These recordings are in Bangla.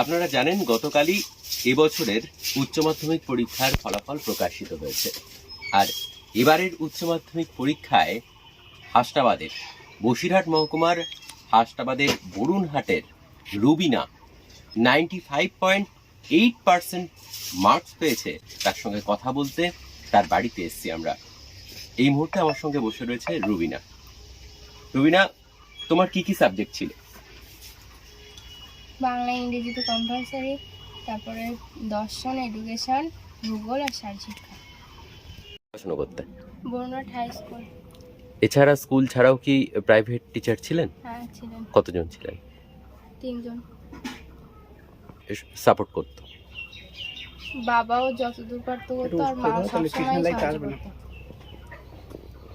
আপনারা জানেন, গতকালই এবছরের উচ্চ মাধ্যমিক পরীক্ষার ফলাফল প্রকাশিত হয়েছে। আর এবারের উচ্চ মাধ্যমিক পরীক্ষায় হাসনাবাদের বসিরহাট মহকুমার হাসনাবাদের বরুণহাটের Rubina ninety five point eight percent marks পেয়েছে। তার সঙ্গে কথা বলতে তার বাড়িতে এসেছি আমরা। এই মুহূর্তে আমার সঙ্গে বসে রয়েছে রুবিনা। রুবিনা, তোমার কি কি সাবজেক্ট ছিল? বাংলা ইংরেজি তো কম্পালসারি তারপরে দর্শন এডুকেশন ভূগোল আর শারীরশিক্ষা পড়াশোনা করতে? বরুণাট হাই স্কুল এছাড়া স্কুল ছাড়াও কি প্রাইভেট টিচার ছিলেন? হ্যাঁ ছিলেন। কতজন ছিলেন? তিনজন। সাপোর্ট করতো? বাবাও যতদূর পারতো করতো আর মা সবসময় সাহায্য করতো।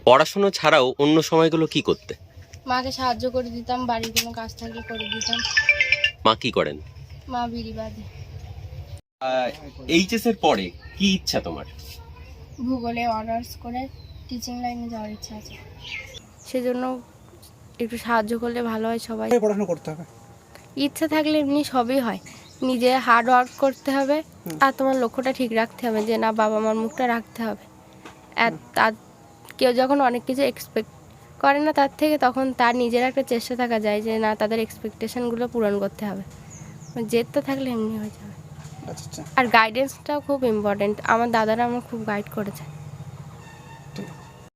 পড়াশোনা ছাড়াও অন্য সময়গুলো কি করতে? মাকে সাহায্য করে দিতাম বাড়ির কোনো কাজ থাকলে করে দিতাম। মা কি করেন? মা বিড়ি এইচএস এর পরে কি ইচ্ছা তোমার? ভূগোলে অনার্স করে টিচিং লাইনে যাওয়ার ইচ্ছা আছে। সেজন্য একটু সাহায্য করলে ভালো হয় সবাই। পড়াশোনা করতে হবে। ইচ্ছা থাকলে এমনি সবই হয়। নিজে হার্ড ওয়ার্ক করতে হবে আর তোমার লক্ষ্যটা ঠিক রাখতে হবে যে না বাবা মার মুখটা রাখতে হবে। আর তার কেউ যখন অনেক কিছু এক্সপেক্ট করে না তার থেকে তখন তার নিজের একটা চেষ্টা থাকা যায় যে না তাদের এক্সপেকটেশনগুলো পূরণ করতে হবে। জেদ তো থাকলে এমনি হয়ে যাবে। আচ্ছা আচ্ছা। আর গাইডেন্সটাও খুব ইম্পর্টেন্ট আমার দাদারা আমার খুব গাইড করেছে।